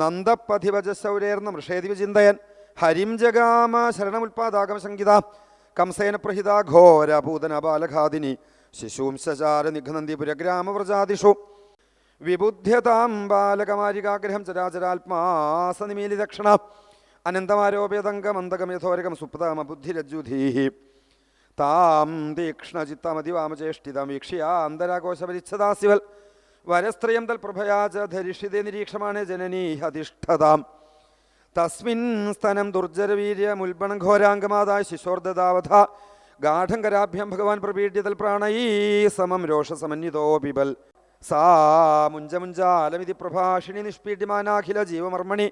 നന്ദപ്പധിവജശൗരേർന്ന മൃഷേദിവ ചിന്തയൻ ഹരിം ജഗാമ ശരണമുൽപാദാഗമ സംഗീത കംസേന പ്രഹിത ഘോര പൂതന ബാലഘാതിനി ശിശൂംശചാര നിഘ്നന്തി പുരഗ്രാമവ്രജാദിഷു വിബുദ്ധ്യതാം ബാലകമാരികാഗ്രഹം ചരാചരാത്മാസനിമീലിതക്ഷണ. അനന്തമാരോപ്യതംഗമന്തകമയഥോരകം സുപ്തമ ബുദ്ധിരജ്ജുധീ താം തീക്ഷ്ണചിത്തമതിവാമചേഷ്ടിതം വീക്ഷ്യ അന്തരാകോശപരിച്ഛദാസിവൽ വരസ്ത്രയം തൽ പ്രഭയാച ധരിഷിതേ നിരീക്ഷമാണ് ജനനീ അധിഷ്ഠതാം. തസ്മിൻ സ്തനം ദുർജരവീര്യമുൽബണം ഘോരാംഗമാതായ ശിശോർദതാവധ ഗാഠങ്കരാഭ്യം ഭഗവാൻ പ്രപീഡ്യതൽ പ്രാണയീ സമം രോഷസമന്വിതോ ബിബൽ സാ മുഞ്ചമുഞ്ചാലമിതി പ്രഭാഷിണി നിഷ്പീഡ്യമാനാഖില ജീവമർമ്മണി.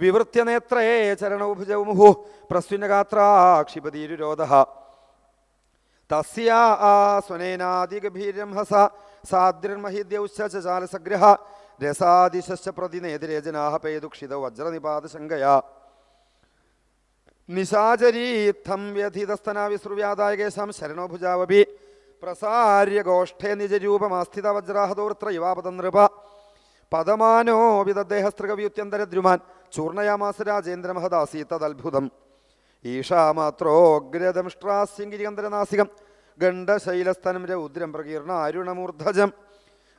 വിവൃത്യനേത്രേ ചരണോഭുജമുഹു പ്രസ്വിനഗാത്രാക്ഷിപതിരുരോധ തസ്യ തസ്യാ സ്വനേനാദിഗഭീരം ഹസ സാദ്രിർമഹിദ്യൗശ്ചാലസഗ്രഹ രസാദിശ്ച പ്രതിനേതിരേജനാഹ പേതുക്ഷിത വജ്രനിപാതശങ്കയാ നിശാചരീത്ഥം വ്യഥിതസ്തനാ വിസൃവ്യാദായകേശാം ശരണോ ഭുജാവപി പ്രസാര്യ ഗോഷ്ഠേ നിജരൂപമാസ്ഥിത വജ്രാഹതോർത്ര യുവാപദ നൃപ. പദമാനോ വിദദ്ദേഹസ്തൃകവ്യുത്യന്തരദ്രുമാൻ ചൂർണയാമാസ രാജേന്ദ്രമഹദാസീത്തദത്ഭുതം ഈഷാമാത്രോഗ്രദംഷ്ട്രാസ്യങ്കിരികന്ധരനാസികം ഗണ്ഡശൈലസ്തനം രൗദ്രം പ്രകീർണ അരുണമൂർധജം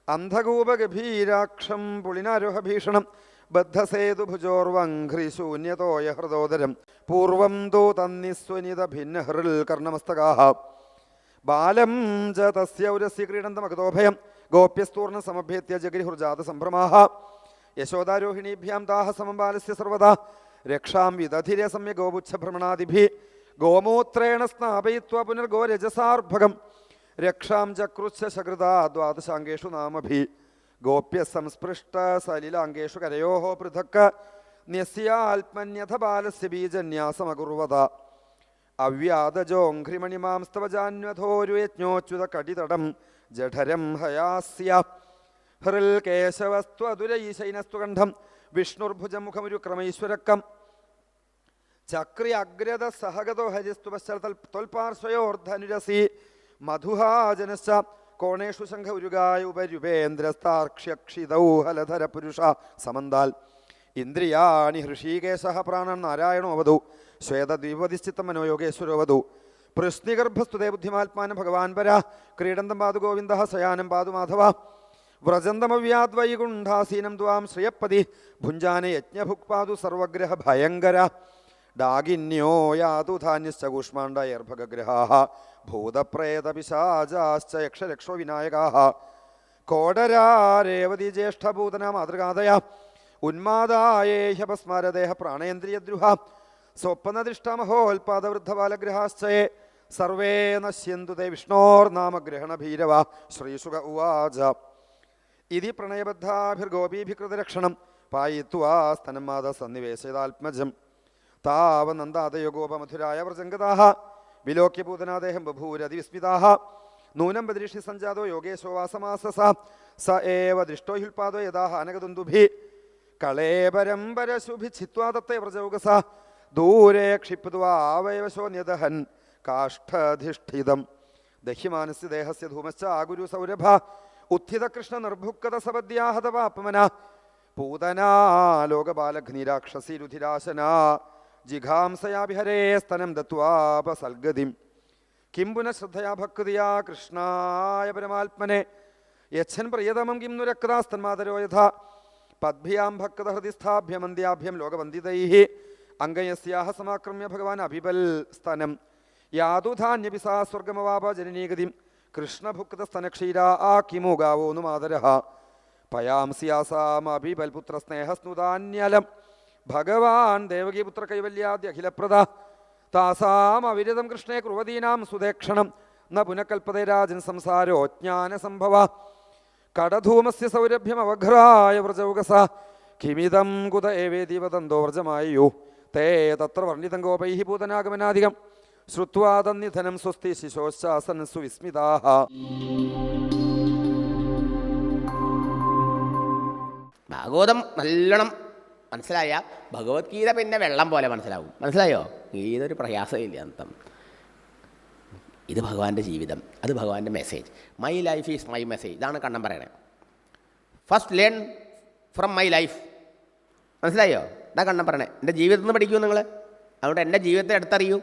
അന്ധകൂപഗഭീരാക്ഷം പുളിനാരോഹഭീഷണം ബദ്ധസേതുഭുജോർവഘ്രിശൂന്യതോയ ഹൃദോദരം പൂർവം തോ തന്നിസ്വനിത ഭിന്നഹൃൽ കർണമസ്തകാഹ. ബാലം ച തസ്യ ഉരസ്യ ക്രീഡന്തമഗതോഭയം ഗോപ്യസ്തൂർണ സമഭ്യത്യ ജഗരിഹുർജാത സംഭ്രമാഹ. യശോദാരോഹിണീഭ്യാം താഹ സമം ബാലസ്യ സർവദാ രക്ഷാം വിദധിരെ സമ്യ ഗോപുച്ഛഭ്രമണാദിഭി ഗോമൂത്രേണ സ്നാപയിത്വ പുനർഗോരജസാർഭകം. രക്ഷാം ചക്രുശ ശകൃതാ ദ്വാദശാംഗേഷു നാമഭി. ഗോപ്യ സംസ്പൃഷ്ട സലിലാംഗേഷു കരയോ പൃഥക് ന്യസ്യാത്മന്യഥ ബാലസ്യ ബീജന്യാസമകുർവത അവ്യാതജോഘ്രിമണിമാംസ്തവജാന്വഥോരുയജ്ഞോച്യുത കടിതടം. ജഠരം ഹയാസ്യ. ഹൃൽ കേശവസ്ത്വതുരൈശൈനസ്തു കണ്ഠം വിഷ്ണുർഭുജമുഖമൊരു ക്രമൈശ്വരക്കം ചക്രി അഗ്രത സഹഗതോ ഹരിസ്തു പശ്ചാത്തൽ ത്വൽപാർശ്വയോർധനുരസി മധുഹാജനശ കോണേഷു ശംഖ ഉരുകായ ഉപരുപേന്ദ്രസ്താർക്ഷ്യക്ഷിതൗ ഹലധര പുരുഷ സമന്താൽ. ഇന്ദ്രിയാണി ഹൃഷീകേശ പ്രാണൻ നാരായണോ വധു ശ്വേതദ്വീപതിശ്ചിത്തം മനോയോഗേശ്വരോ വധു പൃശ്നിഗർഭസ്തുതേ ബുദ്ധിമാത്മാനം ഭഗവാൻ പര ക്രീഡന്തം പാതു ഗോവിന്ദ സയാനം പാതു മാധവ. വ്രജന്തമവ്യാദ്വൈകുണ്ഠാസീനം ത്വാം ശ്രിയപ്പതി ഭുഞ്ചാന യജ്ഞഭുക്പാതു സർവഗ്രഹ ഭയങ്കര ഡാഗിന്യോ യാതു ധാന്യശ്ച കൂഷ്മാണ്ഡയർഭഗ്രഹാ ഭൂതപ്രേതപിശാചാശ്ച യക്ഷരക്ഷോ വിനായകാഹ. കോടരാരേവതി ജ്യേഷ്ഠഭൂതന മാതൃകാതയ. ഉന്മാദായേഹ്യപസ്മാരദേഹ പ്രാണേന്ദ്രിയദ്രുഹ. സ്വപ്നദൃഷ്ടമഹോൽപാദവൃദ്ധബാലഗ്രഹാശ്ചയെ സർവേ നശ്യന്തു തേ വിഷ്ണോർനാമഗ്രഹണഭീരവ. ശ്രീസുഖ ഉവാച. ഇതി പ്രണയബദ്ധാഭിർഗോപീഭികൃതരക്ഷണം പായിത്വാ സ്തനമാത സന്നിവേശിതാത്മജം താവനന്ദാദയോ ഗോപമധുരായ വ്രജംഗതാः വിലോക്യപൂതനാദേഹം ബഭൂരതിവിസ്മിതാഹ നൂനം ബദൃഷി സഞ്ജാതോ യോഗേശോ വാസമാസ സ ഏവ ദൃഷ്ടോ ഹ്യുൽപാദോ യഥാഹ അനഗദുന്ദുഭി കളേപരം പരശുഭിച്ഛിത്വാ തത്തേ വ്രജൗകസ ദൂരെ ക്ഷിപ്വാവയവശോ ന്യദഹൻ കാഷ്ഠധിഷ്ഠിതം. ദഹ്യമാനസ്യ ദേഹസ്യ ധൂമശ്ച ആഗുരു സൗരഭ ഉത്ഥിത കൃഷ്ണ നിർഭുക്കത സപദ്യാഹതവാപമന പൂതനാ ലോകബാലഘ്നിരാക്ഷസി രുധിരാശന ജിഘാംസയാഭിഹരേ സ്തനം ദത്വാപസൽഗതിം കിം പുനഃശ്രദ്ധയാ ഭക്തിയാ കൃഷ്ണായ പരമാത്മനെ. യച്ഛൻ പ്രിയതമം കിം നുരക്താസ്തന്മാതരോ യഥ. പദ്ഭ്യാം ഭക്ത ഹൃദിസ്ഥാഭ്യമന്ത്യാഭ്യം ലോകവന്ദിതൈ അംഗയസ്യാഹ സമാക്രമ്യ ഭഗവാൻ അഭിബൽ സ്തനം. യാതുധാന്യപി സാ സ്വർഗമവാപ ജനനീഗതിം. കൃഷ്ണഭുക്തസ്തനക്ഷീരാ ആ കിമു ഗാവോ നുമാതര സ്നേഹസ്നുതാന്യലം ഭഗവാൻ ദേവകീപുത്ര കൈവല്യാദ്യ അഖിലപ്രദ. താസാം അവിരതം കൃഷ്ണേ കുറുവതീനാം സുദേക്ഷണം ന പുനഃക്കൽപ്പത രാജൻ സംസാരോ ജ്ഞാനസംഭവ കടധൂമസ്യ സൗരഭ്യം അവഘ്രായ വ്രജൗകസ. കിമിതം കുത ഏവേതി വദന്തോ വ്രജമായു. തേ തത്ര വർണിതം ഗോപൈ ഭൂതനാഗമനാധികം. ശ്രുത്വാ തന്നിധനം സ്വസ്തി ശിശോശാസൻ സുവിസ്മിതാഹ. ഭാഗവതം നല്ലോണം മനസ്സിലായ? ഭഗവത്ഗീത പിന്നെ വെള്ളം പോലെ മനസ്സിലാവും. മനസ്സിലായോ? ഗീത ഒരു പ്രയാസമില്ല അന്തം. ഇത് ഭഗവാന്റെ ജീവിതം. അത് ഭഗവാന്റെ message my life is my message ഇതാണ് കണ്ണം പറയണേ. First learn from my life മനസ്സിലായോ? ഇതാ കണ്ണം പറയണേ. എന്റെ ജീവിതത്തിൽ നിന്ന് പഠിക്കൂ നിങ്ങൾ അതുകൊണ്ട് എന്റെ ജീവിതത്തെ എടുത്തറിയൂ.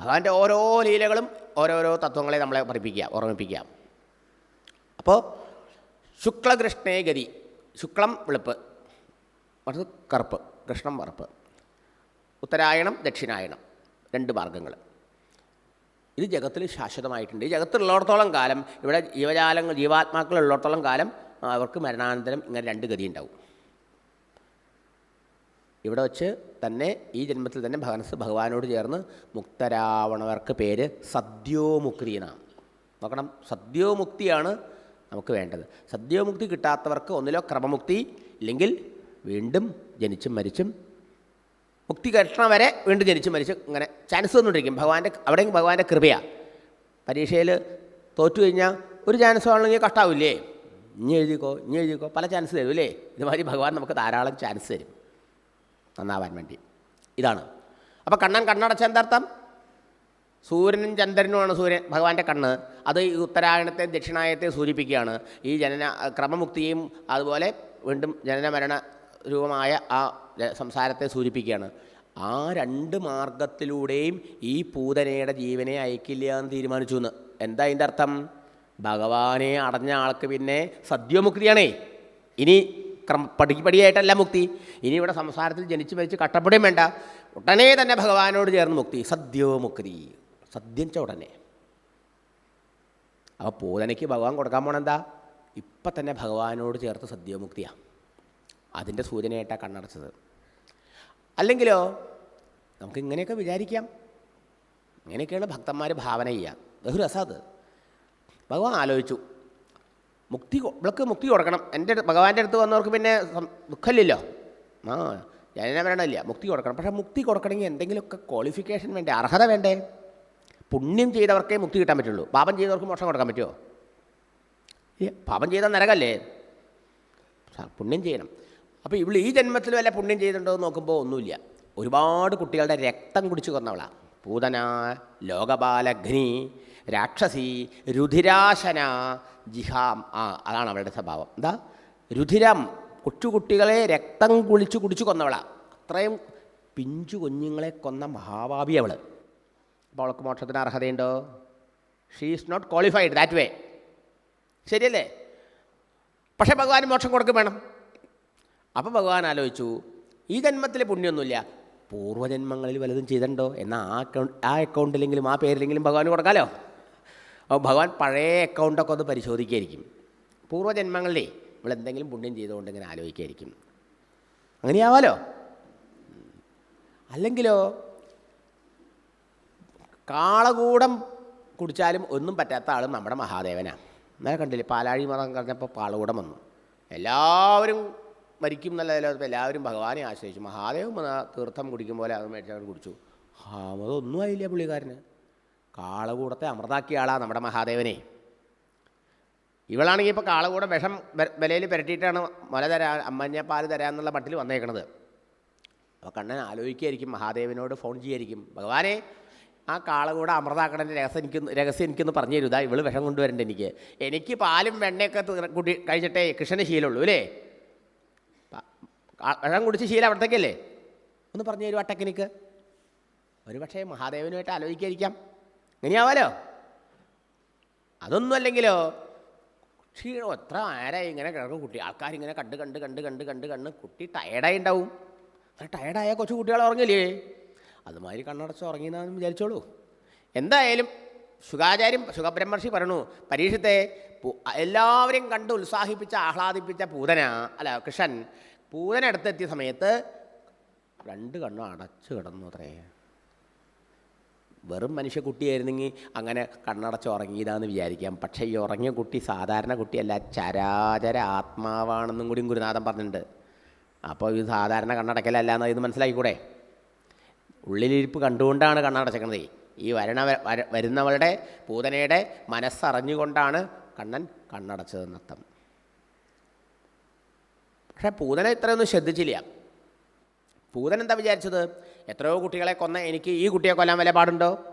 ഭഗവാന്റെ ഓരോ ലീലകളും ഓരോരോ തത്വങ്ങളെ നമ്മളെ പഠിപ്പിക്കുക ഓർമ്മിപ്പിക്കുക. അപ്പോൾ ശുക്ലകൃഷ്ണേ ഗതി. ശുക്ലം വെളുപ്പ്. അടുത്ത് കറുപ്പ് കൃഷ്ണം വറുപ്പ്. ഉത്തരായണം ദക്ഷിണായണം രണ്ട് മാർഗങ്ങൾ ഇത് ജഗത്തിൽ ശാശ്വതമായിട്ടുണ്ട്. ഈ ജഗത്തിലുള്ളിടത്തോളം കാലം ഇവിടെ ജീവജാലങ്ങൾ ജീവാത്മാക്കൾ ഉള്ളിടത്തോളം കാലം അവർക്ക് മരണാനന്തരം ഇങ്ങനെ രണ്ട് ഗതി ഉണ്ടാവും ഇവിടെ വച്ച് തന്നെ ഈ ജന്മത്തിൽ തന്നെ ഭഗവൻസ് ഭഗവാനോട് ചേർന്ന് മുക്തരാവണവർക്ക് പേര് സദ്യോമുക്തി എന്നാണ്. നോക്കണം സദ്യോമുക്തിയാണ് നമുക്ക് വേണ്ടത്. സദ്യോമുക്തി കിട്ടാത്തവർക്ക് ഒന്നിലോ ക്രമമുക്തി ഇല്ലെങ്കിൽ വീണ്ടും ജനിച്ചും മരിച്ചും മുക്തി കിട്ടണ വരെ വീണ്ടും ജനിച്ചും മരിച്ചും ഇങ്ങനെ ചാൻസ് തന്നുകൊണ്ടിരിക്കും ഭഗവാന്റെ അവിടെയും ഭഗവാന്റെ കൃപയാണ് പരീക്ഷയിൽ തോറ്റു കഴിഞ്ഞാൽ ഒരു ചാൻസ് ആണെങ്കിൽ കഷ്ടാവില്ലേ? ഇനി എഴുതിക്കോ ഇനി എഴുതിക്കോ പല ചാൻസ് തരും അല്ലേ? ഇതുമാതിരി ഭഗവാൻ നമുക്ക് ധാരാളം ചാൻസ് തരും. നന്നാവാൻ വേണ്ടി. ഇതാണ്. അപ്പോൾ കണ്ണൻ കണ്ണടച്ച എന്താർത്ഥം? സൂര്യനും ചന്ദ്രനുമാണ് സൂര്യൻ ഭഗവാന്റെ കണ്ണ്. അത് ഈ ഉത്തരായണത്തെ ദക്ഷിണായത്തെ സൂചിപ്പിക്കുകയാണ്. ഈ ജനന ക്രമമുക്തിയും അതുപോലെ വീണ്ടും ജനന മരണ രൂപമായ ആ സംസാരത്തെ സൂചിപ്പിക്കുകയാണ്. ആ രണ്ട് മാർഗത്തിലൂടെയും ഈ പൂതനയുടെ ജീവനെ അയക്കില്ല എന്ന് തീരുമാനിച്ചു എന്ന്. എന്താ അതിന്റെ അർത്ഥം? ഭഗവാനെ അടഞ്ഞ ആൾക്ക് പിന്നെ സദ്യമുക്തിയാണേ. ഇനി ക്രമ പടിപടിയായിട്ടല്ല മുക്തി. ഇനി ഇവിടെ സംസാരത്തിൽ ജനിച്ചു മരിച്ച് കട്ടപ്പെടുകയും വേണ്ട. ഉടനെ തന്നെ ഭഗവാനോട് ചേർന്ന് മുക്തി. സദ്യോ മുക്തി സദ്യം ഉടനെ. അപ്പോൾ പൂതനയ്ക്ക് ഭഗവാൻ കൊടുക്കാൻ പോണെന്താ ഇപ്പം തന്നെ ഭഗവാനോട് ചേർത്ത് സദ്യോമുക്തിയാണ് അതിന്റെ സൂചനയായിട്ടാണ് കണ്ണടച്ചത്. അല്ലെങ്കിലോ നമുക്ക് ഇങ്ങനെയൊക്കെ വിചാരിക്കാം. ഇങ്ങനെയൊക്കെയാണ് ഭക്തന്മാർ ഭാവന ചെയ്യുക ബഹു രസാത് ഭഗവാൻ ആലോചിച്ചു. മുക്തി ഇവൾക്ക് മുക്തി കൊടുക്കണം. എന്റെ ഭഗവാന്റെ അടുത്ത് വന്നവർക്ക് പിന്നെ ദുഃഖമില്ലല്ലോ? ആ ജനന മരണമില്ല മുക്തി കൊടുക്കണം. പക്ഷേ മുക്തി കൊടുക്കണമെങ്കിൽ എന്തെങ്കിലുമൊക്കെ ക്വാളിഫിക്കേഷൻ വേണ്ടേ? അർഹത വേണ്ടേ? പുണ്യം ചെയ്തവർക്കേ മുക്തി കിട്ടാൻ പറ്റുള്ളൂ. പാപം ചെയ്തവർക്ക് മോഷം കൊടുക്കാൻ പറ്റുമോ? പാപം ചെയ്ത നരകല്ലേ? പുണ്യം ചെയ്യണം. അപ്പോൾ ഇവൾ ഈ ജന്മത്തിൽ വല്ല പുണ്യം ചെയ്തിട്ടുണ്ടോ എന്ന് നോക്കുമ്പോൾ ഒന്നുമില്ല. ഒരുപാട് കുട്ടികളുടെ രക്തം കുടിച്ചു കൊന്നവളാണ് പൂതന ലോകപാലഗ്നി രാക്ഷസി രുധിരാശന ജിഹാം ആ അതാണ് അവളുടെ സ്വഭാവം. എന്താ? രുധിരം കൊച്ചുകുട്ടികളെ രക്തം കുളിച്ചു കുടിച്ചു കൊന്നവളാ. അത്രയും പിഞ്ചു കുഞ്ഞുങ്ങളെ കൊന്ന മഹാഭാവി അവൾ അപ്പോൾ അവൾക്ക് മോക്ഷത്തിന് അർഹതയുണ്ടോ? She is not qualified that way ശരിയല്ലേ? പക്ഷേ ഭഗവാൻ മോക്ഷം കൊടുക്കും വേണം. അപ്പോൾ ഭഗവാൻ ആലോചിച്ചു ഈ ജന്മത്തിൽ പുണ്യമൊന്നുമില്ല പൂർവജന്മങ്ങളിൽ വലതും ചെയ്തിട്ടുണ്ടോ? എന്നാൽ ആ അക്കൗണ്ട് ആ അക്കൗണ്ടിലെങ്കിലും ആ പേരിലെങ്കിലും ഭഗവാൻ കൊടുക്കാലോ? അപ്പോൾ ഭഗവാൻ പഴയ അക്കൗണ്ടൊക്കെ ഒന്ന് പരിശോധിക്കുകയായിരിക്കും. പൂർവജന്മങ്ങളിലേ നമ്മൾ എന്തെങ്കിലും പുണ്യം ചെയ്തുകൊണ്ട് ഇങ്ങനെ ആലോചിക്കുകയായിരിക്കും. അങ്ങനെയാവാലോ? അല്ലെങ്കിലോ കാളകൂടം കുടിച്ചാലും ഒന്നും പറ്റാത്ത ആളും നമ്മുടെ മഹാദേവനാണ് നേരെ കണ്ടില്ലേ പാലാഴി മതം കഴിഞ്ഞപ്പോൾ പാളകൂടം വന്നു. എല്ലാവരും മരിക്കും എന്നല്ല എല്ലാവരും ഭഗവാനെ ആശ്രയിച്ചു. മഹാദേവൻ വന്ന തീർത്ഥം കുടിക്കും പോലെ അത് മേടിച്ചവർ കുടിച്ചു. അതൊന്നും ആയില്ല പുള്ളിക്കാരന്. കാളകൂടത്തെ അമൃതാക്കിയ ആളാണ് നമ്മുടെ മഹാദേവനെ. ഇവളാണെങ്കിൽ ഇപ്പോൾ കാളകൂടം വിഷം വിലയിൽ പുരട്ടിയിട്ടാണ് മുല തരാ അമ്മഞ്ഞ പാൽ തരാമെന്നുള്ള മട്ടിൽ വന്നേക്കണത്. അപ്പോൾ കണ്ണൻ ആലോചിക്കുകയായിരിക്കും മഹാദേവനോട് ഫോൺ ചെയ്യായിരിക്കും. ഭഗവാനെ ആ കാളകൂടെ അമൃതാക്കണന്റെ രഹസ്യം എനിക്ക് രഹസ്യം എനിക്കൊന്ന് പറഞ്ഞു തരൂ. ഇതാ ഇവൾ വിഷം കൊണ്ടുവരണ്ട എനിക്ക്. എനിക്ക് പാലും വെണ്ണയൊക്കെ കുടി കഴിച്ചിട്ടേ കൃഷ്ണന് ശീലമുള്ളൂ അല്ലേ? വിഷം കുടിച്ച് ശീലം അവിടത്തേക്കല്ലേ? ഒന്ന് പറഞ്ഞു തരൂ ആ ടെക്നിക്ക്? ഒരു പക്ഷേ മഹാദേവനുമായിട്ട് ആലോചിക്കാതിരിക്കാം ഇങ്ങനെയാവാലോ? അതൊന്നും അല്ലെങ്കിലോ? ക്ഷീണം എത്ര ആരായി ഇങ്ങനെ കിടക്കും കുട്ടി. ആൾക്കാരിങ്ങനെ കണ്ട് കണ്ട് കണ്ട് കണ്ട് കണ്ട് കണ്ട് കുട്ടി ടയർഡായി ഉണ്ടാവും അങ്ങനെ ടയർഡായ കൊച്ചു കുട്ടികൾ ഉറങ്ങില്ലേ? അതുമാതിരി കണ്ണടച്ച് ഉറങ്ങിയെന്നാന്ന് വിചാരിച്ചോളൂ. എന്തായാലും ശുഖാചാര്യം സുഖബ്രഹ്മർഷി പറഞ്ഞു പരീക്ഷത്തെ എല്ലാവരെയും കണ്ട് ഉത്സാഹിപ്പിച്ച ആഹ്ലാദിപ്പിച്ച പൂതന അല്ല കൃഷ്ണൻ പൂതന അടുത്തെത്തിയ സമയത്ത് രണ്ട് കണ്ണും അടച്ചു കിടന്നു അത്രേ. വെറും മനുഷ്യക്കുട്ടിയായിരുന്നെങ്കിൽ അങ്ങനെ കണ്ണടച്ച് ഉറങ്ങിയതാന്ന് വിചാരിക്കാം. പക്ഷേ ഈ ഉറങ്ങിയ കുട്ടി സാധാരണ കുട്ടിയല്ല ചരാചര ആത്മാവാണെന്നും കൂടി ഗുരുനാഥൻ പറഞ്ഞിട്ടുണ്ട്. അപ്പോൾ ഇത് സാധാരണ കണ്ണടക്കലല്ല എന്ന് ഇത് മനസ്സിലാക്കിക്കൂടെ? ഉള്ളിലിരിപ്പ് കണ്ടുകൊണ്ടാണ് കണ്ണടച്ചേക്കണത്. ഈ വരണ വര- വരുന്നവളുടെ പൂതനയുടെ മനസ്സറിഞ്ഞുകൊണ്ടാണ് കണ്ണൻ കണ്ണടച്ചതെന്നർത്ഥം. പക്ഷേ പൂതന ഇത്രയൊന്നും ശ്രദ്ധിച്ചില്ല. പൂതൻ എന്താ വിചാരിച്ചത്? എത്രയോ കുട്ടികളെ കൊന്ന എനിക്ക് ഈ കുട്ടിയെ കൊല്ലാൻ വല്ല പാടുണ്ടോ?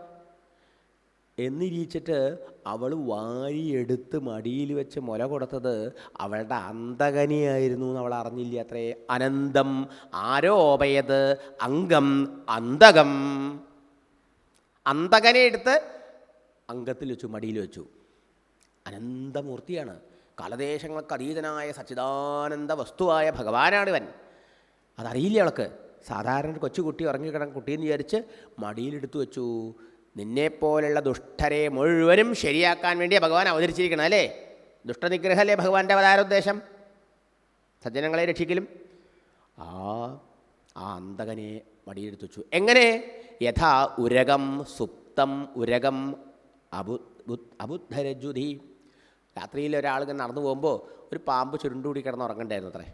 എന്നിരിച്ചിട്ട് അവൾ വാരിയെടുത്ത് മടിയിൽ വെച്ച് മുല കൊടുത്തത് അവളുടെ അന്തകനിയായിരുന്നു എന്ന് അവൾ അറിഞ്ഞില്ല അത്രേ. അനന്തം ആരോപയത് അംഗം അന്തകം. അന്തകനെ എടുത്ത് അംഗത്തിൽ വെച്ചു മടിയിൽ വെച്ചു. അനന്തമൂർത്തിയാണ്. കാലദേശങ്ങൾക്ക് അതീതനായ സച്ചിദാനന്ദ വസ്തുവായ ഭഗവാനാണ് ഇവൻ അതറിയില്ല അവൾക്ക്? സാധാരണ കൊച്ചുകുട്ടി ഉറങ്ങിക്കിടന്ന കുട്ടിയെന്ന് വിചാരിച്ച് മടിയിലെടുത്തു വെച്ചു. നിന്നെപ്പോലുള്ള ദുഷ്ടരെ മുഴുവനും ശരിയാക്കാൻ വേണ്ടിയാണ് ഭഗവാൻ അവതരിച്ചിരിക്കണം അല്ലേ? ദുഷ്ടനിഗ്രഹല്ലേ ഭഗവാന്റെ അവതാര ഉദ്ദേശം സജ്ജനങ്ങളെ രക്ഷിക്കലും? ആ ആ അന്തകനെ മടിയിലെടുത്തു വെച്ചു. എങ്ങനെ? യഥാ ഉരകം സുപ്തം ഉരകം അബു അബുദ്ധരജുധി രാത്രിയിൽ ഒരാൾ ഇങ്ങനെ നടന്നു പോകുമ്പോൾ ഒരു പാമ്പ് ചുരുണ്ടുകൂടി കിടന്ന് ഉറങ്ങണ്ടായിരുന്നു അത്രേ.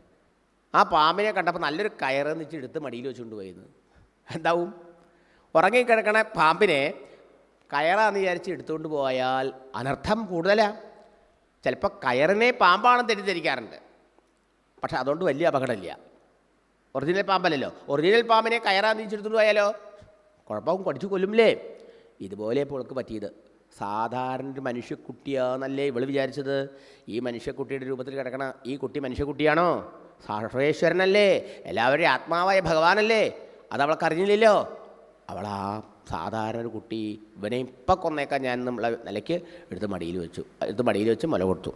ആ പാമ്പിനെ കണ്ടപ്പോൾ നല്ലൊരു കയറ് വെച്ച് എടുത്ത് മടിയിൽ വെച്ചുകൊണ്ട് പോയിരുന്നു. എന്താവും? ഉറങ്ങിക്കിടക്കണ പാമ്പിനെ കയറാന്ന് വിചാരിച്ച് എടുത്തുകൊണ്ട് പോയാൽ അനർത്ഥം കൂടുതലാണ് ചിലപ്പോൾ കയറിനെ പാമ്പാണെന്ന് തെറ്റിദ്ധരിക്കാറുണ്ട്. പക്ഷെ അതുകൊണ്ട് വലിയ അപകടമില്ല. ഒറിജിനൽ പാമ്പല്ലല്ലോ. ഒറിജിനൽ പാമ്പിനെ കയറാന്ന് വെച്ചെടുത്തുകൊണ്ട് പോയാലോ? കുഴപ്പവും കടിച്ചു കൊല്ലുമില്ലേ? ഇതുപോലെ ഇപ്പോൾ പറ്റിയത്. സാധാരണ ഒരു മനുഷ്യക്കുട്ടിയാണെന്നല്ലേ ഇവൾ വിചാരിച്ചത്? ഈ മനുഷ്യക്കുട്ടിയുടെ രൂപത്തിൽ കിടക്കണ ഈ കുട്ടി മനുഷ്യക്കുട്ടിയാണോ? സർവേശ്വരനല്ലേ? എല്ലാവരുടെയും ആത്മാവായ ഭഗവാനല്ലേ? അത് അവൾക്ക് അറിഞ്ഞില്ലല്ലോ? അവൾ ആ സാധാരണ ഒരു കുട്ടി ഇവനെ ഇപ്പം കൊന്നേക്കാൻ ഞാൻ നമ്മളെ നിലയ്ക്ക് എടുത്ത് മടിയിൽ വെച്ചു. എടുത്ത് മടിയിൽ വെച്ച് മുല കൊടുത്തു.